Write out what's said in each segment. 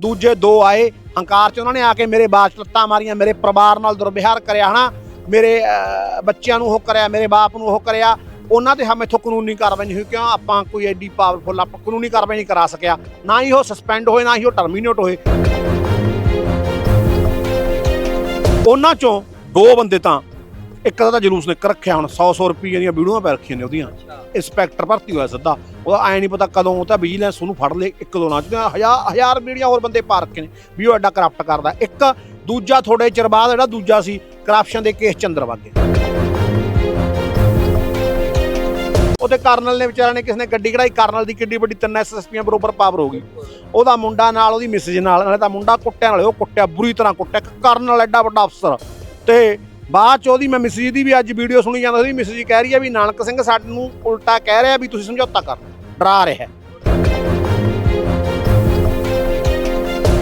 ਦੂਜੇ ਦੋ ਆਏ, ਹੰਕਾਰ ਚ ਉਹਨਾਂ ਨੇ ਆ ਕੇ ਮੇਰੇ ਬਾਤ 'ਚ ਲੱਤਾਂ ਮਾਰੀਆਂ, ਮੇਰੇ ਪਰਿਵਾਰ ਨਾਲ ਦੁਰਵਿਹਾਰ ਕਰਿਆ, ਹਨਾ? ਮੇਰੇ ਬੱਚਿਆਂ ਨੂੰ ਉਹ ਕਰਿਆ, ਮੇਰੇ ਬਾਪ ਨੂੰ ਉਹ ਕਰਿਆ। ਉਹਨਾਂ ਤੇ ਹਮ ਇਥੋਂ ਕਾਨੂੰਨੀ ਕਾਰਵਾਈ ਨਹੀਂ ਹੋਈ, ਕਿਉਂ? ਆਪਾਂ ਕੋਈ ਐਡੀ ਪਾਵਰਫੁਲ ਆਪਾਂ ਕਾਨੂੰਨੀ ਕਾਰਵਾਈ ਨਹੀਂ ਕਰਾ ਸਕਿਆ। ਨਾ ਹੀ ਉਹ ਸਸਪੈਂਡ ਹੋਏ, ਨਾ ਹੀ ਉਹ ਟਰਮੀਨੇਟ ਹੋਏ। ਉਹਨਾਂ ਚੋਂ ਦੋ ਬੰਦੇ ਤਾਂ ਇੱਕ ਦਾ ਤਾਂ ਜਲੂਸ ਨਿਕਲ ਰੱਖਿਆ ਹੁਣ 100 100 ਰੁਪਏ ਦੀਆਂ ਵੀਡੀਓਆਂ ਪੈ ਰੱਖੀਆਂ ਨੇ ਉਹਦੀਆਂ। ਇੰਸਪੈਕਟਰ ਭਰਤੀ ਹੋਇਆ ਸਿੱਧਾ। ਉਹਦਾ ਐ ਨਹੀਂ ਪਤਾ ਕਦੋਂ ਉਹ ਤਾਂ ਵਿਜੀਲੈਂਸ ਉਹਨੂੰ ਫੜ ਲੇ ਇੱਕ ਦੋ ਨਾ ਚ। ਹਜ਼ਾਰ ਹਜ਼ਾਰ ਵੀਡੀਓ ਹੋਰ ਬੰਦੇ ਪਾ ਰੱਖੇ ਨੇ ਵੀ ਉਹ ਐਡਾ ਕਰਪਟ ਕਰਦਾ। ਇੱਕ ਦੂਜਾ ਥੋੜੇ ਚਿਰ ਬਾਅਦ ਜਿਹੜਾ ਦੂਜਾ ਸੀ ਕਰਪਸ਼ਨ ਦੇ ਕੇਸ ਚੰਦਰ ਵਾਗੇ ਉਹਦੇ ਕਰਨਲ ਨੇ ਵਿਚਾਰਾ ਨੇ ਕਿਸ ਨੇ ਗੱਡੀ ਕਢਾਈ ਕਰਨਲ ਦੀ ਕਿੱਡੀ ਵੱਡੀ ਤਿੰਨ ਐਸਐਸਪੀਆਂ ਬਰੋਬਰ ਪਾਵਰ ਹੋ ਗਈ। ਉਹਦਾ ਮੁੰਡਾ ਨਾਲ ਉਹਦੀ ਮਿਸਿਜ ਨਾਲ ਨਾਲੇ ਤਾਂ ਮੁੰਡਾ ਕੁੱਟਿਆ ਨਾਲੇ ਉਹ ਕੁੱਟਿਆ ਬੁਰੀ ਤਰ੍ਹਾਂ ਕੁੱਟਿਆ। ਇੱਕ ਕਰਨਲ ਐਡਾ ਵੱਡਾ ਅਫਸਰ ਤੇ ਬਾਅਦ ਚ ਉਹਦੀ ਮੈਂ ਮਿਸਿਜ ਦੀ ਵੀ ਅੱਜ ਵੀਡੀਓ ਸੁਣੀ ਜਾਂਦਾ ਉਹਦੀ ਮਿਸਿਜ ਕਹਿ ਰਹੀ ਹੈ ਵੀ ਨਾਨਕ ਸਿੰਘ ਸਾਨੂੰ ਉਲਟਾ ਕਹਿ ਰਿਹਾ ਵੀ ਤੁਸੀਂ ਸਮਝੌਤਾ ਕਰ, ਡਰਾ ਰਿਹਾ।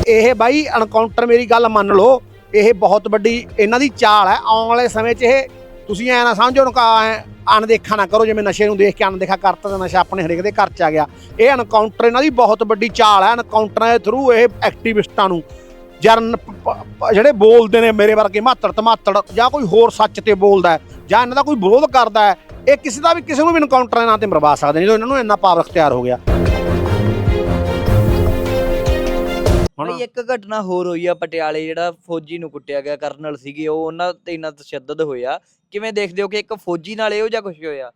ਇਹ ਬਾਈ ਐਨਕਾਊਂਟਰ ਮੇਰੀ ਗੱਲ ਮੰਨ ਲਓ, ਇਹ ਬਹੁਤ ਵੱਡੀ ਇਹਨਾਂ ਦੀ ਚਾਲ ਹੈ, ਆਉਣ ਵਾਲੇ ਸਮੇਂ 'ਚ ਇਹ ਤੁਸੀਂ ਐ ਨਾ ਸਮਝੋ ਨਾ ਅਣਦੇਖਾ ਨਾ ਕਰੋ, ਜਿਵੇਂ ਨਸ਼ੇ ਨੂੰ ਦੇਖ ਕੇ ਅਣਦੇਖਾ ਕਰਤਾ ਤਾਂ ਨਸ਼ਾ ਆਪਣੇ ਹਰੇਕ ਦੇ ਘਰ 'ਚ ਆ ਗਿਆ। ਇਹ ਐਨਕਾਊਂਟਰ ਇਹਨਾਂ ਦੀ ਬਹੁਤ ਵੱਡੀ ਚਾਲ ਹੈ ਐਨਕਾਊਂਟਰਾਂ ਦੇ ਥਰੂ ਇਹ ਐਕਟਿਵਿਸਟਾਂ ਨੂੰ। ਜਰਨ ਜਿਹੜੇ ਬੋਲਦੇ ਨੇ ਮੇਰੇ ਵਰਗੇ ਮਾਤੜ ਤਮਾਤੜ ਜਾਂ ਕੋਈ ਹੋਰ ਸੱਚ ਤੇ ਬੋਲਦਾ ਹੈ, ਜਾਂ ਇਹਨਾਂ ਦਾ ਕੋਈ ਵਿਰੋਧ ਕਰਦਾ ਹੈ ਇਹ ਕਿਸੇ ਦਾ ਵੀ ਕਿਸੇ ਨੂੰ ਵੀ ਐਨਕਾਊਂਟਰ ਦੇ ਨਾਂ ਤੇ ਮਰਵਾ ਸਕਦੇ ਨੇ ਜਦੋਂ ਇਹਨਾਂ ਨੂੰ ਇੰਨਾ ਪਾਵਰ ਅਖਤਿਆਰ ਹੋ ਗਿਆ। ਹੁਣ ਇੱਕ ਘਟਨਾ ਹੋਰ ਹੋਈ ਆ ਪਟਿਆਲੇ ਜਿਹੜਾ ਫੌਜੀ ਨੂੰ ਕੁੱਟਿਆ ਗਿਆ ਕਰਨਲ ਸੀਗੇ ਉਹ ਉਹਨਾਂ ਤੇ ਇੰਨਾ ਤਸ਼ੱਦਦ ਹੋਇਆ। ਕਿਵੇਂ ਦੇਖਦੇ ਹੋ ਕਿ ਇੱਕ ਫੌਜੀ ਨਾਲ ਇਹੋ ਜਿਹਾ ਕੁਝ ਹੋਇਆ?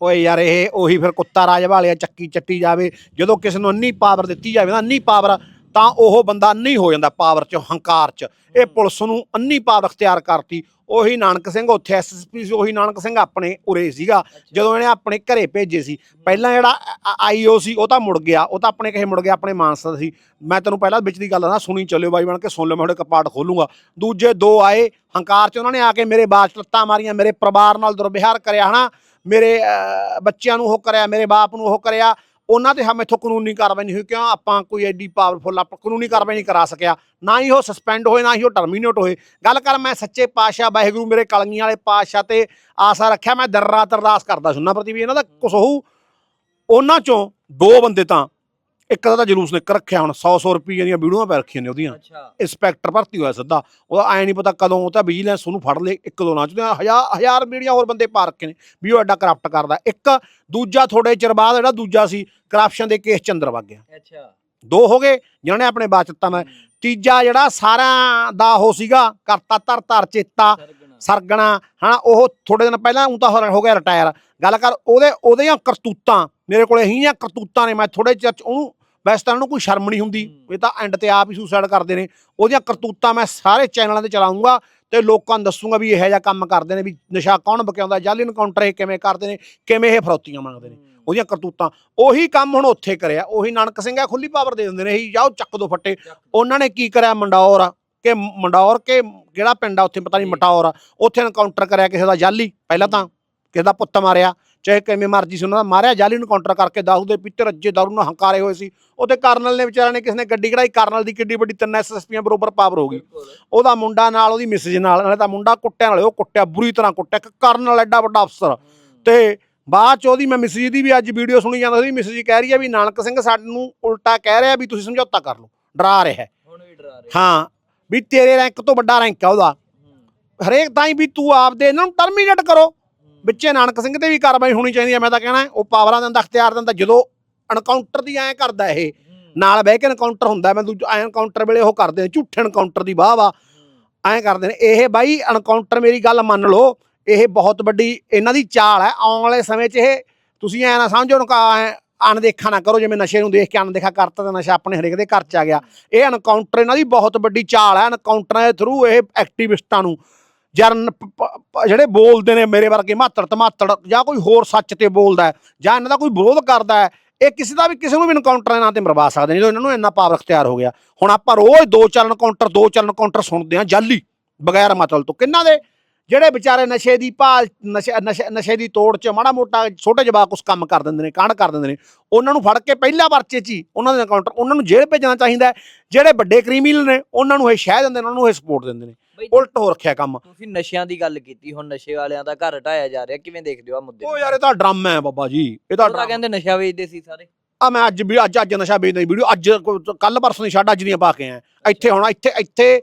ਓਏ ਯਾਰ ਇਹ ਉਹੀ ਫਿਰ ਕੁੱਤਾ ਰਾਜ ਵਾਲਿਆ ਚੱਕੀ ਚੱਟੀ ਜਾਵੇ ਜਦੋਂ ਕਿਸੇ ਨੂੰ ਅੰਨੀ ਪਾਵਰ ਦਿੱਤੀ ਜਾਵੇ ਨਾ ਅੰਨੀ ਪਾਵਰ ਤਾਂ ਉਹ ਬੰਦਾ ਅੰਨੀ ਹੋ ਜਾਂਦਾ ਪਾਵਰ 'ਚ ਹੰਕਾਰ 'ਚ। ਇਹ ਪੁਲਿਸ ਨੂੰ ਅੰਨੀ ਪਾਵਰ ਅਖਤਿਆਰ ਕਰਤੀ। ਉਹੀ ਨਾਨਕ ਸਿੰਘ ਉੱਥੇ ਐਸਐਸਪੀ ਸੀ ਉਹੀ ਨਾਨਕ ਸਿੰਘ ਆਪਣੇ ਉਰੇ ਸੀਗਾ। ਜਦੋਂ ਇਹਨੇ ਆਪਣੇ ਘਰੇ ਭੇਜੇ ਸੀ। ਪਹਿਲਾਂ ਜਿਹੜਾ ਆਈਓ ਸੀ ਉਹ ਤਾਂ ਮੁੜ ਗਿਆ। ਉਹ ਤਾਂ ਆਪਣੇ ਕਹੇ ਮੁੜ ਗਿਆ ਆਪਣੇ ਮਾਨਸਾ ਸੀ। ਮੈਂ ਤੈਨੂੰ ਪਹਿਲਾਂ ਵਿੱਚ ਦੀ ਗੱਲ ਦੱਸਾਂ ਸੁਣੀ ਚੱਲਿਓ ਬਾਈ ਬਣ ਕੇ ਸੁਣ ਲਿਓ ਮੈਂ ਤੁਹਾਡੇ ਕਪਾਟ ਖੋਲੂੰਗਾ। ਦੂਜੇ ਦੋ ਆਏ ਹੰਕਾਰ 'ਚ ਉਹਨਾਂ ਨੇ ਆ ਕੇ ਮੇਰੇ ਬਾਤ 'ਚ ਲੱਤਾਂ ਮਾਰੀਆਂ ਮੇਰੇ ਪਰਿਵਾਰ ਨਾਲ ਦੁਰਵਿਹਾਰ ਕਰਿਆ ਹਨਾ। ਮੇਰੇ ਬੱਚਿਆਂ ਨੂੰ ਉਹ ਕਰਿਆ ਮੇਰੇ ਬਾਪ ਨੂੰ ਉਹ ਕਰਿਆ। ਉਹਨਾਂ ਤੇ ਹਮ ਇਥੋਂ ਕਾਨੂੰਨੀ ਕਾਰਵਾਈ ਨਹੀਂ ਹੋਈ, ਕਿਉਂ? ਆਪਾਂ ਕੋਈ ਐਡੀ ਪਾਵਰਫੁਲ ਆਪਾਂ ਕਾਨੂੰਨੀ ਕਾਰਵਾਈ ਨਹੀਂ ਕਰਾ ਸਕਿਆ। ਨਾ ਹੀ ਉਹ ਸਸਪੈਂਡ ਹੋਏ, ਨਾ ਹੀ ਉਹ ਟਰਮੀਨੇਟ ਹੋਏ। ਗੱਲ ਕਰ ਮੈਂ ਸੱਚੇ ਪਾਤਸ਼ਾਹ ਵਾਹਿਗੁਰੂ, ਮੇਰੇ ਕਲਗੀਆਂ ਵਾਲੇ ਪਾਤਸ਼ਾਹ ਤੇ ਆਸਾ ਰੱਖਿਆ, ਮੈਂ ਦਰ ਰਾਤ ਅਰਦਾਸ ਕਰਦਾ ਸੁਣਨਾ ਪ੍ਰਤੀ ਵੀ ਇਹਨਾਂ ਦਾ ਕੁਛ ਹੋਊ। ਉਹਨਾਂ ਚੋਂ ਦੋ ਬੰਦੇ ਤਾਂ ਇੱਕ ਦਾ ਤਾਂ ਜਲੂਸ ਨਿਕਲ ਰੱਖਿਆ ਹੁਣ 100 100 ਰੁਪਏ ਦੀਆਂ ਵੀਡੀਓਆਂ ਪੈ ਰੱਖੀਆਂ ਨੇ ਉਹਦੀਆਂ। ਅੱਛਾ। ਇੰਸਪੈਕਟਰ ਭਰਤੀ ਹੋਇਆ ਸਿੱਧਾ। ਉਹਦਾ ਐ ਨਹੀਂ ਪਤਾ ਕਦੋਂ ਉਹ ਤਾਂ ਵਿਜੀਲੈਂਸ ਉਹਨੂੰ ਫੜ ਲੇ ਇੱਕ ਦੋ ਨਾ ਚ। ਹਜ਼ਾਰ ਹਜ਼ਾਰ ਵੀਡੀਓ ਹੋਰ ਬੰਦੇ ਪਾ ਰੱਖੇ ਨੇ ਵੀ ਉਹ ਐਡਾ ਕਰਪਟ ਕਰਦਾ। ਇੱਕ ਦੂਜਾ ਥੋੜੇ ਚਿਰ ਬਾਅਦ ਜਿਹੜਾ ਦੂਜਾ ਸੀ ਕਰਪਸ਼ਨ ਦੇ ਕੇਸ ਚੰਦਰ ਵਗ ਗਿਆ। ਅੱਛਾ। ਦੋ ਹੋ ਗਏ ਜਿਨ੍ਹਾਂ ਨੇ ਆਪਣੇ ਬਾਚਤਾ ਮੈਂ। ਤੀਜਾ ਜਿਹੜਾ ਸਾਰਿਆਂ ਦਾ ਉਹ ਸੀਗਾ ਕਰਤਾ ਧਰ ਧਰ ਚੇਤਾ ਸਰਗਣਾ। ਹਨਾ ਉਹ ਥੋੜੇ ਦਿਨ ਪਹਿਲਾਂ ਉਹ ਤਾਂ ਹੋ- ਹੋ ਗਿਆ ਰਿਟਾਇਰ ਗੱਲ ਕਰ ਉਹਦੇ ਉਹਦੀਆਂ ਕਰਤੂਤਾਂ ਮੇਰੇ ਕੋਲੇ ਇਹੀਆਂ ਕਰਤੂਤਾਂ ਨੇ ਮੈਂ ਥੋੜੇ ਚਿਰ ਚ ਉਹਨੂੰ ਵੈਸੇ ਤਾਂ ਉਹਨੂੰ ਕੋਈ ਸ਼ਰਮ ਨਹੀਂ ਹੁੰਦੀ। ਇਹ ਤਾਂ ਐਂਡ ਤੇ ਆਪ ਹੀ ਸੁਸਾਈਡ ਕਰਦੇ ਨੇ। ਉਹਦੀਆਂ ਕਰਤੂਤਾਂ ਮੈਂ ਸਾਰੇ ਚੈਨਲਾਂ ਤੇ ਚਲਾਉਂਗਾ ਤੇ ਲੋਕਾਂ ਨੂੰ ਦੱਸੂਗਾ ਵੀ ਇਹੋ ਜਿਹਾ ਕੰਮ ਕਰਦੇ ਨੇ ਵੀ ਨਸ਼ਾ ਕੌਣ ਬਕਿਆਉਂਦਾ ਜਾਲੀ ਇਨਕਾਊਂਟਰ ਇਹ ਕਿਵੇਂ ਕਰਦੇ ਨੇ ਕਿਵੇਂ ਇਹ ਫਰੌਤੀਆਂ ਮੰਗਦੇ ਨੇ। ਉਹਦੀਆਂ ਕਰਤੂਤਾਂ ਉਹੀ ਕੰਮ ਹੁਣ ਉੱਥੇ ਕਰਿਆ ਉਹੀ ਨਾਨਕ ਸਿੰਘ ਆ ਖੁੱਲੀ ਪਾਵਰ ਦੇ ਦਿੰਦੇ ਨੇ ਇਹੀ ਜਾਓ ਚੱਕ ਦੋ ਫੱਟੇ। ਉਹਨਾਂ ਨੇ ਕੀ ਕਰਿਆ ਮੰਡੌਰ ਕਿ ਮੰਡੌਰ ਕੇ ਕਿਹੜਾ ਪਿੰਡ ਆ ਉੱਥੇ ਪਤਾ ਨਹੀਂ। ਮਟੌਰ ਆ, ਉੱਥੇ ਐਨਕਾਊਂਟਰ ਕਰਿਆ ਕਿਸੇ ਦਾ ਜਾਲੀ ਪਹਿਲਾਂ ਤਾਂ ਕਿਸੇ ਦਾ ਪੁੱਤ ਮਾਰਿਆ। ਚਾਹੇ ਕਿਵੇਂ ਮਰਜ਼ੀ ਸੀ ਉਹਨਾਂ ਦਾ ਮਾਰਿਆ ਜਾਲੀ ਐਨਕਾਊਂਟਰ ਕਰਕੇ ਦਾਰੂ ਦੇ ਪਿੱਤਰ ਰੱਜੇ ਦਾਰੂ ਨਾਲ ਹੰਕਾਰੇ ਹੋਏ ਸੀ। ਉਹਦੇ ਕਰਨਲ ਨੇ ਵਿਚਾਰਾ ਨੇ ਕਿਸ ਨੇ ਗੱਡੀ ਕਢਾਈ ਕਰਨਲ ਦੀ ਕਿੱਡੀ ਵੱਡੀ ਤਿੰਨ ਐਸਐਸਪੀਆਂ ਬਰੋਬਰ ਪਾਵਰ ਹੋ ਗਈ। ਉਹਦਾ ਮੁੰਡਾ ਨਾਲ ਉਹਦੀ ਮਿਸਿਜ ਨਾਲ ਨਾਲੇ ਤਾਂ ਮੁੰਡਾ ਕੁੱਟਿਆ ਨਾਲੇ ਉਹ ਕੁੱਟਿਆ ਬੁਰੀ ਤਰ੍ਹਾਂ ਕੁੱਟਿਆ ਇੱਕ ਕਰਨਲ ਐਡਾ ਵੱਡਾ ਅਫਸਰ। ਤੇ ਬਾਅਦ ਚ ਉਹਦੀ ਮੈਂ ਮਿਸਿਜ ਦੀ ਵੀ ਅੱਜ ਵੀਡੀਓ ਸੁਣੀ ਜਾਂਦਾ ਉਹਦੀ ਮਿਸਿਜ ਕਹਿ ਰਹੀ ਹੈ ਵੀ ਨਾਨਕ ਸਿੰਘ ਸਾਨੂੰ ਉਲਟਾ ਕਹਿ ਰਿਹਾ ਵੀ ਤੁਸੀਂ ਸਮਝੌਤਾ ਕਰ ਲਓ। ਡਰਾ ਰਿਹਾ ਹੈ। ਹੁਣ ਵੀ ਡਰਾ ਰਹੇ। ਹਾਂ ਵੀ ਤੇਰੇ ਰੈਂਕ ਤੋਂ ਵੱਡਾ ਰੈਂਕ ਆ ਉਹਦਾ। ਹੂੰ। ਹਰੇਕ ਤਾਂ ਹੀ ਵੀ ਤੂੰ ਆਪਦੇ ਇਹਨਾਂ ਨੂੰ ਟਰਮੀਨੇਟ ਕਰੋ। ਵਿੱਚੇ ਨਾਨਕ ਸਿੰਘ ਤੇ ਵੀ ਕਾਰਵਾਈ ਹੋਣੀ ਚਾਹੀਦੀ ਹੈ ਮੈਂ ਤਾਂ ਕਹਿਣਾ ਉਹ ਪਾਵਰਾਂ ਦਿੰਦਾ ਅਖਤਿਆਰ ਦਿੰਦਾ ਜਦੋਂ ਐਨਕਾਊਂਟਰ ਦੀ ਐਂ ਕਰਦਾ ਇਹ। ਨਾਲ ਬਹਿ ਕੇ ਐਨਕਾਊਂਟਰ ਹੁੰਦਾ ਮੈਂ ਦੂਜਾ ਐਨਕਾਊਂਟਰ ਵੇਲੇ ਉਹ ਕਰਦੇ ਨੇ ਝੂਠੇ ਐਨਕਾਊਂਟਰ ਦੀ ਵਾਹ ਵਾ ਐਂ ਕਰਦੇ ਨੇ। ਇਹ ਬਾਈ ਐਨਕਾਊਂਟਰ ਮੇਰੀ ਗੱਲ ਮੰਨ ਲਓ ਇਹ ਬਹੁਤ ਵੱਡੀ ਇਹਨਾਂ ਦੀ ਚਾਲ ਹੈ ਆਉਣ ਵਾਲੇ ਸਮੇਂ 'ਚ ਇਹ ਤੁਸੀਂ ਐ ਨਾ ਸਮਝੋ ਨਾ ਅਣਦੇਖਾ ਨਾ ਕਰੋ ਜਿਵੇਂ ਨਸ਼ੇ ਨੂੰ ਦੇਖ ਕੇ ਅਣਦੇਖਾ ਕਰਤਾ ਤਾਂ ਨਸ਼ਾ ਆਪਣੇ ਹਰੇਕ ਦੇ ਘਰ 'ਚ ਆ ਗਿਆ। ਇਹ ਐਨਕਾਊਂਟਰ ਇਹਨਾਂ ਦੀ ਬਹੁਤ ਵੱਡੀ ਚਾਲ ਹੈ ਐਨਕਾਊਂਟਰਾਂ ਦੇ ਥਰੂ ਇਹ ਐਕਟਿਵਿਸਟਾਂ ਨੂੰ। ਜਰਨ ਜਿਹੜੇ ਬੋਲਦੇ ਨੇ ਮੇਰੇ ਵਰਗੇ ਮਾਤੜ ਤਮਾਤੜ ਜਾਂ ਕੋਈ ਹੋਰ ਸੱਚ ਤੇ ਬੋਲਦਾ ਜਾਂ ਇਹਨਾਂ ਦਾ ਕੋਈ ਵਿਰੋਧ ਕਰਦਾ ਇਹ ਕਿਸੇ ਦਾ ਵੀ ਕਿਸੇ ਨੂੰ ਵੀ ਐਨਕਾਊਂਟਰ ਦੇ ਨਾਂ ਤੇ ਮਰਵਾ ਸਕਦੇ ਨੇ, ਜਦੋਂ ਇਹਨਾਂ ਨੂੰ ਇੰਨਾ ਪਾਵਰ ਅਖਤਿਆਰ ਹੋ ਗਿਆ। ਹੁਣ ਆਪਾਂ ਰੋਜ਼ ਦੋ ਚਾਰ ਐਨਕਾਊਂਟਰ ਦੋ ਚਾਰ ਐਨਕਾਊਂਟਰ ਸੁਣਦੇ ਹਾਂ ਜਾਲੀ, ਬਗੈਰ ਮਤਲਬ ਤੋਂ। ਕਿੰਨਾਂ ਦੇ? ਜਿਹੜੇ ਵਿਚਾਰੇ ਨਸ਼ੇ ਦੀ ਭਾਲ, ਨਸ਼ੇ, ਨਸ਼ੇ- ਨਸ਼ੇ ਦੀ ਤੋੜ 'ਚ ਮਾੜਾ ਮੋਟਾ ਛੋਟੇ ਜਵਾਕ ਕੁਛ ਕੰਮ ਕਰ ਦਿੰਦੇ ਨੇ, ਕਾਂਡ ਕਰ ਦਿੰਦੇ ਨੇ, ਉਹਨਾਂ ਨੂੰ ਫੜ ਕੇ ਪਹਿਲਾ ਪਰਚੇ 'ਚ ਹੀ ਉਹਨਾਂ ਦੇ ਐਨਕਾਊਂਟਰ ਉਹਨਾਂ ਨੂੰ ਜੇਲ੍ਹ ਭੇਜਣਾ ਚਾਹੀਦਾ ਜਿਹੜੇ ਵੱਡੇ ਕ੍ਰਿਮੀਨਲ ਨੇ, ਉਹਨਾਂ ਨੂੰ ਇਹ ਸ਼ਹਿ ਦਿੰਦੇ ਨੇ, ਉਹਨਾਂ ਨੂੰ ਇਹ ਸਪੋਰਟ ਦਿੰਦੇ ਨੇ। ਉਲਟ ਹੋ ਰੱਖਿਆ ਕੰਮ। ਤੁਸੀਂ ਨਸ਼ਿਆਂ ਦੀ ਗੱਲ ਕੀਤੀ ਹੁਣ ਨਸ਼ੇ ਵਾਲਿਆਂ ਦਾ ਘਰ ਢਾਇਆ ਜਾ ਰਿਹਾ ਕਿਵੇਂ ਦੇਖਦੇ ਹੋ ਆ ਮੁੱਦੇ ਉਹ ਯਾਰ ਇਹ ਤਾਂ ਡਰਾਮਾ ਹੈ ਬਾਬਾ ਜੀ ਇਹ ਤਾਂ ਡਰਾਮਾ। ਕਹਿੰਦੇ ਨਸ਼ਾ ਵੇਚਦੇ ਸੀ ਸਾਰੇ। ਆ ਮੈਂ ਅੱਜ ਵੀ ਅੱਜ ਅੱਜ ਨਸ਼ਾ ਵੇਚਦਾ ਵੀਡੀਓ ਅੱਜ ਕੱਲ ਪਰਸੋਂ ਦੀ ਛੱਡ ਅੱਜ ਦੀਆਂ ਪਾ ਕੇ ਆਇਆ। ਇੱਥੇ ਹੁਣ ਇੱਥੇ ਇੱਥੇ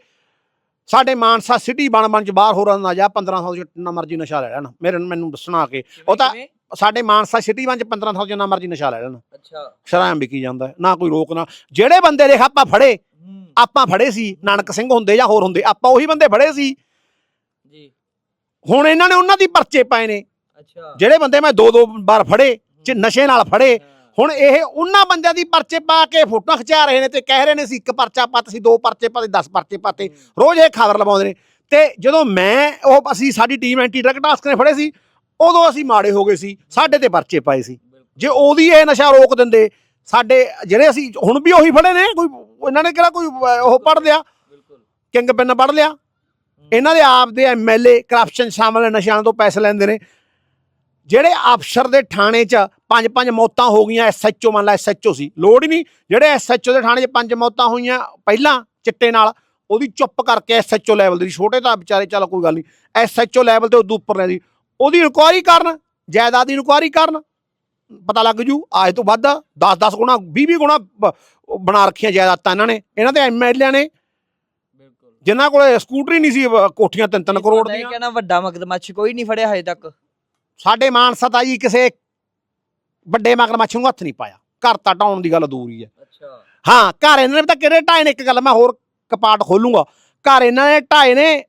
ਸਾਡੇ ਮਾਨਸਾ ਸਿਟੀ ਬਣ ਬਣ ਚ ਬਾਹਰ ਹੋਰਾਂ ਨਾ ਜਾ 1500 ਚ ਜਿੰਨਾ ਮਰਜ਼ੀ ਨਸ਼ਾ ਲੈ ਲੈਣ ਮੇਰੇ ਮੈਨੂੰ ਦੱਸਣਾ ਆ ਕੇ ਉਹ ਤਾਂ? ਸਾਡੇ ਮਾਨਸਾ ਸਿਟੀ ਬਣ ਚ 1500 ਜਿੰਨਾ ਮਰਜ਼ੀ ਨਸ਼ਾ ਲੈ ਲੈਣ। ਅੱਛਾ। ਸ਼ਰਾਮ ਵਿਕੀ ਜਾਂਦਾ ਹੈ, ਨਾ ਕੋਈ ਰੋਕ ਨਾ। ਜਿਹੜੇ ਬੰਦੇ ਦੇਖ ਆਪਾਂ ਫੜੇ ਹੂੰ ਆਪਾਂ ਫੜੇ ਸੀ ਨਾਨਕ ਸਿੰਘ ਹੁੰਦੇ ਜਾਂ ਹੋਰ ਹੁੰਦੇ ਆਪਾਂ ਉਹੀ ਬੰਦੇ ਫੜੇ ਸੀ। ਜੀ। ਹੁਣ ਇਹਨਾਂ ਨੇ ਉਹਨਾਂ ਦੀ ਪਰਚੇ ਪਾਏ ਨੇ। ਅੱਛਾ। ਜਿਹੜੇ ਬੰਦੇ ਮੈਂ ਦੋ ਦੋ ਵਾਰ ਫੜੇ ਚ ਨਸ਼ੇ ਨਾਲ ਫੜੇ ਹੁਣ ਇਹ ਉਹਨਾਂ ਬੰਦਿਆਂ ਦੀ ਪਰਚੇ ਪਾ ਕੇ ਫੋਟੋਆਂ ਖਿਚਾ ਰਹੇ ਨੇ ਤੇ ਕਹਿ ਰਹੇ ਨੇ ਸੀ ਇੱਕ ਪਰਚਾ ਪੱਤ ਸੀ ਦੋ ਪਰਚੇ ਪਾਤੇ 10 ਪਰਚੇ ਪਾਤੇ ਰੋਜ਼ ਇਹ ਖਬਰ ਲਵਾਉਂਦੇ ਨੇ। ਤੇ ਜਦੋਂ ਮੈਂ ਉਹ ਅਸੀਂ ਸਾਡੀ ਟੀਮ ਐਂਟੀ ਡਰਗ ਟਾਸਕ ਨੇ ਫੜੇ ਸੀ ਉਦੋਂ ਅਸੀਂ ਮਾੜੇ ਹੋ ਗਏ ਸੀ ਸਾਡੇ ਤੇ ਪਰਚੇ ਪਾਏ ਸੀ। ਜੇ ਉਹਦੀ ਇਹ ਨਸ਼ਾ ਰੋਕ ਦਿੰਦੇ ਸਾਡੇ ਜਿਹੜੇ ਅਸੀਂ ਹੁਣ ਵੀ ਉਹੀ ਫੜੇ ਨੇ ਕੋਈ ਇਹਨਾਂ ਨੇ ਕਿਹੜਾ ਕੋਈ ਅਹ, ਉਹ ਪੜ ਲਿਆ? ਕਿੰਗ ਪਿੰਨ ਪੜ ਲਿਆ? ਇਹਨਾਂ ਦੇ ਆਪ ਦੇ ਐਮਐਲਏ ਕਰਪਸ਼ਨ ਸ਼ਾਮਲ ਨੇ ਨਸ਼ਿਆਂ ਤੋਂ ਪੈਸੇ ਲੈਂਦੇ ਨੇ। ਜਿਹੜੇ ਅਫਸਰ ਦੇ ਥਾਣੇ 'ਚ ਪੰਜ ਪੰਜ ਮੌਤਾਂ ਹੋ ਗਈਆਂ ਐਸਐਚਓ ਮੰਨ ਲਾ ਐਸਐਚਓ ਸੀ। ਲੋੜ ਹੀ ਨਹੀਂ ਜਿਹੜੇ ਐਸਐਚਓ ਦੇ ਥਾਣੇ 'ਚ ਪੰਜ ਮੌਤਾਂ ਹੋਈਆਂ ਪਹਿਲਾਂ ਚਿੱਟੇ ਨਾਲ ਉਹਦੀ ਚੁੱਪ ਕਰਕੇ ਐਸਐਚਓ ਲੈਵਲ ਦੀ ਛੋਟੇ ਤਾਂ ਵਿਚਾਰੇ ਚੱਲ ਕੋਈ ਗੱਲ ਨਹੀਂ। ਐਸਐਚਓ ਲੈਵਲ ਤੇ ਉਦੋਂ ਉੱਪਰ ਲੈ ਦੀ ਉਹਦੀ ਇਨਕੁਆਇਰੀ ਕਰਨ ਜਾਇਦਾਦ ਦੀ ਇਨਕੁਆਇਰੀ ਕਰਨ ਪਤਾ ਲੱਗ ਜੂ ਆਏ ਤੋਂ ਵੱਧ 10 10 ਗੁਣਾ 20 20 ਗੁਣਾ ਬ- ਬਣਾ ਰੱਖੀਆਂ ਜਾਇਦਾਦਾਂ ਇਹਨਾਂ ਨੇ ਇਹਨਾਂ ਦੇ ਐਮਐਲਏ ਨੇ। ਬਿਲਕੁਲ। ਜਿਨ੍ਹਾਂ ਕੋਲੇ ਸਕੂਟਰੀ ਨਹੀਂ ਸੀ ਅਹ ਕੋਠੀਆਂ ਤਿੰਨ ਤਿੰਨ ਕਰੋੜ ਇਹ ਦੀਆਂ। ਕਹਿਣਾ ਵੱਡਾ ਮਗਰਮੱਛ ਕੋਈ ਨਹੀਂ ਫੜਿਆ ਹਜੇ ਤੱਕ। ਸਾਡੇ ਮਾਨਸਾ ਤਾਂ ਜੀ ਕਿਸੇ ਵੱਡੇ ਮਗਰਮੱਛ ਨੂੰ ਹੱਥ ਨਹੀਂ ਪਾਇਆ। ਘਰ ਤਾਂ ਢਾਉਣ ਦੀ ਗੱਲ ਦੂਰ ਹੀ। ਹੈ ਅੱਛਾ। ਹਾਂ ਘਰ ਇਹਨਾਂ ਨੇ ਤਾਂ ਕਿਹੜੇ ਢਾਏ ਨੇ? ਇੱਕ ਗੱਲ ਮੈਂ ਹੋਰ ਕਪਾਟ ਖੋਲੂੰਗਾ। ਘਰ ਇਹਨਾਂ ਨੇ ਢਾਏ ਨੇ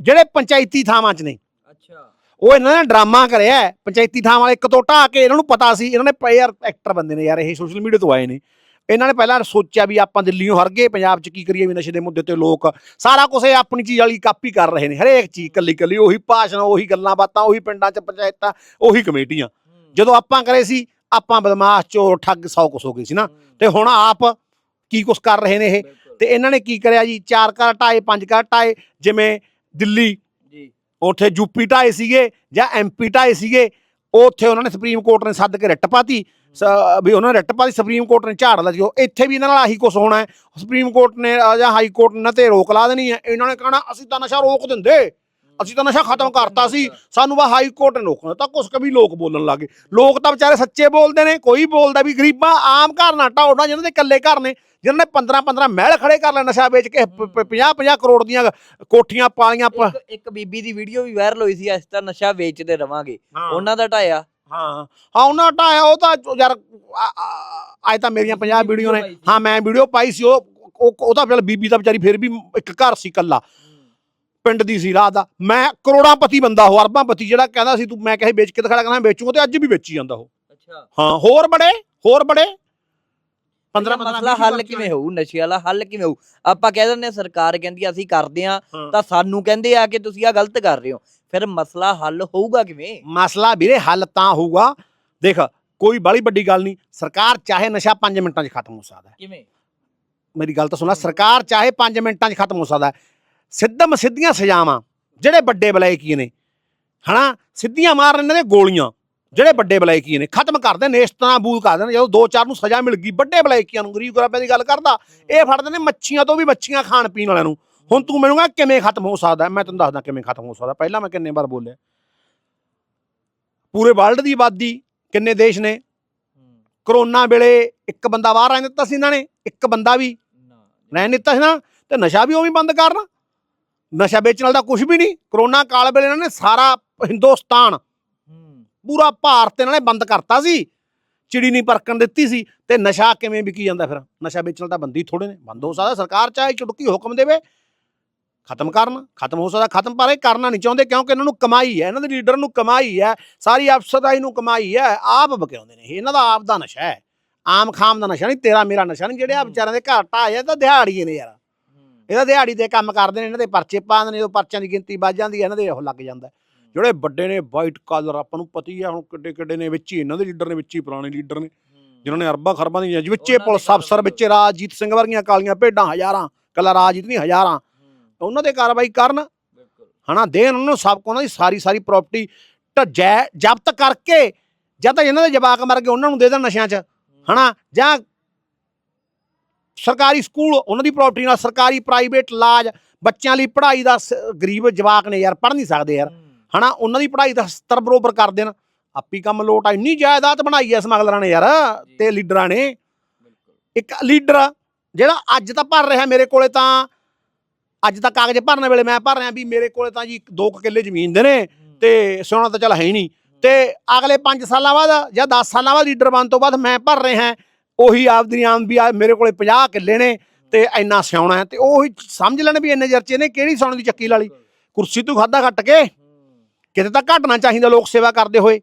ਜਿਹੜੇ ਪੰਚਾਇਤੀ ਥਾਵਾਂ 'ਚ ਨੇ। ਅੱਛਾ। ਉਹ ਇਹਨਾਂ ਨੇ ਡਰਾਮਾ ਕਰਿਆ ਹੈ, ਪੰਚਾਇਤੀ ਥਾਂ ਵਾਲੇ ਇੱਕ ਤੋਂ ਢਾਹ ਕੇ ਇਹਨਾਂ ਨੂੰ ਪਤਾ ਸੀ। ਇਹਨਾਂ ਨੇ ਪਏ ਯਾਰ ਐਕਟਰ ਬੰਦੇ ਨੇ ਯਾਰ ਇਹ ਸੋਸ਼ਲ ਮੀਡੀਆ ਤੋਂ ਆਏ ਨੇ। ਇਹਨਾਂ ਨੇ ਪਹਿਲਾਂ ਸੋਚਿਆ ਵੀ ਆਪਾਂ ਦਿੱਲੀੋਂ ਹਰ ਗਏ ਪੰਜਾਬ 'ਚ ਕੀ ਕਰੀਏ ਵੀ ਨਸ਼ੇ ਦੇ ਮੁੱਦੇ ਤੇ ਲੋਕ ਸਾਰਾ ਕੁਝ ਇਹ ਆਪਣੀ ਚੀਜ਼ ਵਾਲੀ ਕਾਪੀ ਕਰ ਰਹੇ ਨੇ ਹਰੇਕ ਚੀਜ਼ ਕੱਲੀ ਕੱਲੀ ਉਹੀ ਭਾਸ਼ਣ ਉਹੀ ਗੱਲਾਂ ਬਾਤਾਂ ਉਹੀ ਪਿੰਡਾਂ 'ਚ ਪੰਚਾਇਤਾਂ ਉਹੀ ਕਮੇਟੀਆਂ। ਜਦੋਂ ਆਪਾਂ ਕਰੇ ਸੀ ਆਪਾਂ ਬਦਮਾਸ਼ ਚੋਰ ਠੱਗ ਸੌ ਕੁਛ ਹੋ ਗਏ ਸੀ ਨਾ। ਤੇ ਹੁਣ ਆਪ ਕੀ ਕੁਛ ਕਰ ਰਹੇ ਨੇ ਇਹ? ਤੇ ਇਹਨਾਂ ਨੇ ਕੀ ਕਰਿਆ ਜੀ? ਚਾਰ ਘਰ ਢਾਏ ਪੰਜ ਘਰ ਢਾਏ ਜਿਵੇਂ ਦਿੱਲੀ ਜੀ। ਉੱਥੇ ਯੂਪੀ ਢਾਏ ਸੀਗੇ ਜਾਂ ਐਮਪੀ ਢਾਏ ਸੀਗੇ ਉੱਥੇ ਉਹਨਾਂ ਨੇ ਸੁਪਰੀਮ ਕੋਰਟ ਨੇ ਸੱਦ ਕੇ ਰਿਟ ਪਾਤੀ। ਸ- ਵੀ ਉਹਨਾਂ ਨੇ ਰਿੱਟ ਪਾਤੀ ਸੁਪਰੀਮ ਕੋਰਟ ਨੇ ਝਾੜ ਲਾ ਦਿਓ ਇੱਥੇ ਵੀ ਇਹਨਾਂ ਨਾਲ ਆਹੀ ਕੁਝ ਹੋਣਾ ਹੈ। ਸੁਪਰੀਮ ਕੋਰਟ ਨੇ ਜਾਂ ਹਾਈ ਕੋਰਟ ਨੇ, ਇਹਨਾਂ ਤੇ ਰੋਕ ਲਾ ਦੇਣੀ ਹੈ। ਇਹਨਾਂ ਨੇ ਕਹਿਣਾ, ਅਸੀਂ ਤਾਂ ਨਸ਼ਾ ਰੋਕ ਦਿੰਦੇ। ਅਸੀਂ ਤਾਂ ਨਸ਼ਾ ਖਤਮ ਕਰਤਾ ਸੀ। ਸਾਨੂੰ ਬਾ ਹਾਈ ਕੋਰਟ ਨੇ ਰੋਕਣਾ। ਤਾਂ ਕੁਛ ਕਵੀ ਲੋਕ ਬੋਲਣ ਲੱਗੇ ਲੋਕ ਤਾਂ ਵਿਚਾਰੇ ਸੱਚੇ ਬੋਲਦੇ ਨੇ ਕੋਈ ਬੋਲਦਾ ਵੀ ਗਰੀਬਾਂ ਆਮ ਘਰ ਨਾ ਢਾਉਣਾ ਜਿਹਨਾਂ ਦੇ ਇਕੱਲੇ ਘਰ ਨੇ ਜਿਹਨਾਂ ਨੇ 15 15 ਮਹਿਲ ਖੜੇ ਕਰ ਲੈ ਨਸ਼ਾ ਵੇਚ ਕੇ 50 50 ਕਰੋੜ ਦੀਆਂ ਕੋਠੀਆਂ ਪਾਲੀਆਂ ਇੱਕ ਇੱਕ ਬੀਬੀ ਦੀ ਵੀਡੀਓ ਵੀ ਵਾਇਰਲ ਹੋਈ ਸੀ ਇਸ ਤਰ੍ਹਾਂ ਨਸ਼ਾ ਵੇਚਦੇ ਰਵਾਂਗੇ। ਉਹਨਾਂ ਦਾ ਢਾਇਆ। ਹਾਂ। ਹਾਂ ਉਹਨਾਂ ਢਾਇਆ ਉਹ ਤਾਂ ਯਾਰ ਅੱਜ ਤਾਂ ਮੇਰੀਆਂ 50 ਵੀਡੀਓ ਨੇ। ਹਾਂ ਮੈਂ ਵੀਡੀਓ ਪਾਈ ਸੀ ਉਹ ਉਹ ਤਾਂ ਬੀਬੀ ਦਾ ਵਿਚਾਰੀ ਫਿਰ ਵੀ ਇੱਕ ਘਰ ਸੀ ਕੱਲਾ ਪਿੰਡ ਦੀ ਸੀ ਰਾਤ ਦਾ। ਮੈਂ ਕਰੋੜਾਪਤੀ ਬੰਦਾ ਉਹ ਅਰਬਾਂਪਤੀ ਜਿਹੜਾ ਕਹਿੰਦਾ ਸੀ ਤੂੰ ਮੈਂ ਕਹੇ ਵੇਚ ਕੇ ਦਿਖਾ ਕਹਿੰਦਾ ਵੇਚੂਗਾ ਤੇ ਅੱਜ ਵੀ ਵੇਚੀ ਜਾਂਦਾ ਉਹ। ਅੱਛਾ। ਹਾਂ ਹੋਰ ਬੜੇ ਹੋਰ ਬੜੇ। 15 15 ਮਸਲਾ ਹੱਲ ਕਿਵੇਂ ਹੋਊ? ਨਸ਼ੇ ਵਾਲਾ ਹੱਲ ਕਿਵੇਂ ਹੋਊ? ਆਪਾਂ ਕਹਿ ਦਿੰਦੇ ਸਰਕਾਰ ਕਹਿੰਦੀ ਅਸੀਂ ਕਰਦੇ ਆ। ਤਾਂ ਸਾਨੂੰ ਕਹਿੰਦੇ ਆ ਕਿ ਤੁਸੀਂ ਆ ਗਲਤ ਕਰ ਰਹੇ ਹੋ। ਫਿਰ ਮਸਲਾ ਹੱਲ ਹੋਊਗਾ ਕਿਵੇਂ? ਮਸਲਾ ਵੀਰੇ ਹੱਲ ਤਾਂ ਹੋਊਗਾ। ਦੇਖ ਕੋਈ ਬੜੀ ਵੱਡੀ ਗੱਲ ਨਹੀਂ। ਸਰਕਾਰ ਚਾਹੇ ਨਸ਼ਾ 5 ਮਿੰਟਾਂ 'ਚ ਖਤਮ ਹੋ ਸਕਦਾ ਕਿਵੇਂ? ਮੇਰੀ ਗੱਲ ਤਾਂ ਸੁਣਾ ਸਰਕਾਰ ਚਾਹੇ 5 ਮਿੰਟਾਂ 'ਚ ਖਤਮ ਹੋ ਸਕਦਾ ਸਿੱਧਮ ਸਿੱਧੀਆਂ ਸਜ਼ਾਵਾਂ ਜਿਹੜੇ ਵੱਡੇ ਬਲਾਇਕੀ ਨੇ ਹਨਾ? ਸਿੱਧੀਆਂ ਮਾਰਨ ਇਹਨਾਂ ਦੇ ਗੋਲੀਆਂ ਜਿਹੜੇ ਵੱਡੇ ਬਲਾਇਕੀ ਨੇ ਖਤਮ ਕਰ ਦੇ ਨੇਸ਼ਤਾਂ ਬੂਦ ਕਰ ਦੇਣ ਜਦੋਂ ਦੋ ਚਾਰ ਨੂੰ ਸਜ਼ਾ ਮਿਲ ਗਈ ਵੱਡੇ ਬਲਾਇਕੀਆਂ ਨੂੰ ਗਰੀਬ ਗੁਰਾਬਿਆਂ ਦੀ ਗੱਲ ਕਰਦਾ ਇਹ ਫੜਦੇ ਨੇ ਮੱਛੀਆਂ ਤੋਂ ਵੀ ਮੱਛੀਆਂ ਖਾਣ ਪੀਣ ਵਾਲਿਆਂ ਨੂੰ। ਹੁਣ ਤੂੰ ਮੈਨੂੰ ਕਹ ਕਿਵੇਂ ਖਤਮ ਹੋ ਸਕਦਾ? ਮੈਂ ਤੈਨੂੰ ਦੱਸਦਾ ਕਿਵੇਂ ਖਤਮ ਹੋ ਸਕਦਾ ਪਹਿਲਾਂ ਮੈਂ ਕਿੰਨੇ ਵਾਰ ਬੋਲਿਆ। ਪੂਰੇ ਵਰਲਡ ਦੀ ਆਬਾਦੀ ਕਿੰਨੇ ਦੇਸ਼ ਨੇ? ਕਰੋਨਾ ਵੇਲੇ ਇੱਕ ਬੰਦਾ ਬਾਹਰ ਰਹਿਣ ਦਿੱਤਾ ਸੀ ਇਹਨਾਂ ਨੇ ਇੱਕ ਬੰਦਾ ਵੀ ਰਹਿਣ ਦਿੱਤਾ ਸੀ ਨਾ ਤੇ ਨਸ਼ਾ ਵੀ ਉਵੇਂ ਬੰਦ ਕਰਨਾ। ਨਸ਼ਾ ਵੇਚਣ ਵਾਲਾ ਕੁਝ ਵੀ ਨਹੀਂ। ਕਰੋਨਾ ਕਾਲ ਵੇਲੇ ਇਹਨਾਂ ਨੇ ਸਾਰਾ ਹਿੰਦੁਸਤਾਨ ਪੂਰਾ ਭਾਰਤ ਇਹਨਾਂ ਨੇ ਬੰਦ ਕਰਤਾ ਸੀ। ਚਿੜੀ ਨਹੀਂ ਪਰਕਣ ਦਿੱਤੀ ਸੀ। ਤੇ ਨਸ਼ਾ ਕਿਵੇਂ ਵਿਕੀ ਜਾਂਦਾ ਫਿਰ? ਨਸ਼ਾ ਵੇਚਣ ਤਾਂ ਬੰਦੀ ਥੋੜੇ ਨੇ। ਬੰਦ ਹੋ ਸਕਦਾ ਸਰਕਾਰ ਚਾਹੇ ਚੁਟਕੀ ਹੁਕਮ ਦੇਵੇ ਖਤਮ ਕਰਨ। ਖਤਮ ਹੋ ਸਕਦਾ ਖਤਮ ਪਰ ਇਹ ਕਰਨਾ ਨਹੀਂ ਚਾਹੁੰਦੇ ਕਿਉਂਕਿ ਇਹਨਾਂ ਨੂੰ ਕਮਾਈ ਹੈ। ਇਹਨਾਂ ਦੇ ਲੀਡਰ ਨੂੰ ਕਮਾਈ ਹੈ। ਸਾਰੀ ਅਫਸਰਦਾਰੀ ਨੂੰ ਕਮਾਈ ਹੈ। ਆਪ ਬਕਿਆਉਂਦੇ ਨੇ। ਇਹ ਇਹਨਾਂ ਦਾ ਆਪ ਦਾ ਨਸ਼ਾ ਹੈ। ਆਮ ਖਾਮ ਦਾ ਨਸ਼ਾ ਨਹੀਂ ਤੇਰਾ ਮੇਰਾ ਨਸ਼ਾ ਨਹੀਂ। ਜਿਹੜੇ ਆ। ਵਿਚਾਰਿਆਂ ਦੇ ਘਰ ਢਾਏ ਆ ਤਾਂ ਦਿਹਾੜੀਏ ਨੇ ਯਾਰ। ਇਹਦਾ ਦਿਹਾੜੀ ਦੇ ਕੰਮ ਕਰਦੇ ਨੇ ਇਹਨਾਂ ਦੇ ਪਰਚੇ ਪਾ ਦਿੰਦੇ ਨੇ ਜਦੋਂ ਪਰਚਿਆਂ ਦੀ ਗਿਣਤੀ ਵੱਧ ਜਾਂਦੀ ਹੈ ਇਹਨਾਂ ਦੇ ਉਹ ਲੱਗ ਜਾਂਦਾ। ਜਿਹੜੇ ਵੱਡੇ ਨੇ ਵਾਈਟ ਕਾਲਰ ਆਪਾਂ ਨੂੰ ਪਤਾ ਹੀ ਆ ਹੁਣ ਕਿੱਡੇ ਕਿੱਡੇ ਨੇ ਵਿੱਚ ਹੀ ਇਹਨਾਂ ਦੇ ਲੀਡਰ ਨੇ ਵਿੱਚ ਹੀ ਪੁਰਾਣੇ ਲੀਡਰ ਨੇ ਜਿਨ੍ਹਾਂ ਨੇ ਅਰਬਾਂ ਖਰਬਾਂ ਦੀਆਂ ਵਿੱਚੇ ਪੁਲਿਸ ਅਫਸਰ ਵਿੱਚੇ ਰਾਜਜੀਤ ਸਿੰਘ ਵਰਗੀਆਂ ਕਾਲੀਆਂ ਭੇਡਾਂ ਹਜ਼ਾਰਾਂ ਕੱਲਾ ਰਾਜਜੀਤ ਨਹੀਂ ਹਜ਼ਾਰਾਂ। ਉਹਨਾਂ ਤੇ ਕਾਰਵਾਈ ਕਰਨ ਹਨਾ ਦੇਣ ਉਹਨਾਂ ਨੂੰ ਸਭ ਕੋ ਉਹਨਾਂ ਦੀ ਸਾਰੀ ਸਾਰੀ ਪ੍ਰਾਪਰਟੀ ਢਜੈ ਜ਼ਬਤ ਕਰਕੇ ਜਾਂ ਤਾਂ ਇਹਨਾਂ ਦੇ ਜਵਾਕ ਮਰ ਗਏ ਉਹਨਾਂ ਨੂੰ ਦੇ ਦੇਣ ਨਸ਼ਿਆਂ 'ਚ ਹਨਾ ਜਾਂ ਸਰਕਾਰੀ ਸਕੂਲ ਉਹਨਾਂ ਦੀ ਪ੍ਰਾਪਰਟੀ ਨਾਲ ਸਰਕਾਰੀ ਪ੍ਰਾਈਵੇਟ ਇਲਾਜ ਬੱਚਿਆਂ ਲਈ ਪੜ੍ਹਾਈ ਦਾ ਗਰੀਬ ਜਵਾਕ ਨੇ ਯਾਰ ਪੜ੍ਹ ਨਹੀਂ ਸਕਦੇ ਯਾਰ। ਹਨਾ ਉਹਨਾਂ ਦੀ ਪੜ੍ਹਾਈ ਦਾ ਸਤਰ ਬਰੋਬਰ ਕਰ ਦੇਣ। ਆਪੀ ਕੰਮ ਲੋਟ ਆ ਇੰਨੀ ਜਾਇਦਾਦ ਬਣਾਈ ਐ ਸਮਗਲਰਾਂ ਨੇ ਯਾਰ ਤੇ ਲੀਡਰਾਂ ਨੇ। ਇੱਕ ਲੀਡਰ ਜਿਹੜਾ ਅੱਜ ਤਾਂ ਭਰ ਰਿਹਾ ਮੇਰੇ ਕੋਲੇ ਤਾਂ ਅੱਜ ਤਾਂ ਕਾਗਜ਼ ਭਰਨ ਵੇਲੇ ਮੈਂ ਭਰ ਰਿਹਾ ਵੀ ਮੇਰੇ ਕੋਲੇ ਤਾਂ ਜੀ 2 ਕਿੱਲੇ ਜ਼ਮੀਨ ਦੇ ਨੇ ਤੇ ਸੋਨਾ ਤਾਂ ਚੱਲ ਹੈ ਹੀ ਨਹੀਂ। ਤੇ ਅਗਲੇ 5 ਸਾਲਾਂ ਬਾਅਦ ਜਾਂ 10 ਸਾਲਾਂ ਬਾਅਦ ਲੀਡਰ ਬਣ ਤੋਂ ਬਾਅਦ ਮੈਂ ਭਰ ਰਿਹਾ ਉਹੀ ਆਪਦੀ ਆਮ ਵੀ ਆ ਮੇਰੇ ਕੋਲੇ 50 ਕਿੱਲੇ ਨੇ ਤੇ ਇੰਨਾ ਸਿਆਉਣਾ ਹੈ ਤੇ ਉਹੀ ਸਮਝ ਲੈਣ ਵੀ ਇੰਨੇ ਚਰਚੇ ਨੇ ਕਿਹੜੀ ਸੌਣ ਦੀ ਚੱਕੀ ਲਾਲੀ। ਕੁਰਸੀ ਤੂੰ ਖਾਦਾ ਘੱਟ ਕੇ। ਕਿਤੇ ਤਾਂ ਘਟਣਾ ਚਾਹੀਦਾ ਲੋਕ ਸੇਵਾ ਕਰਦੇ ਹੋਏ।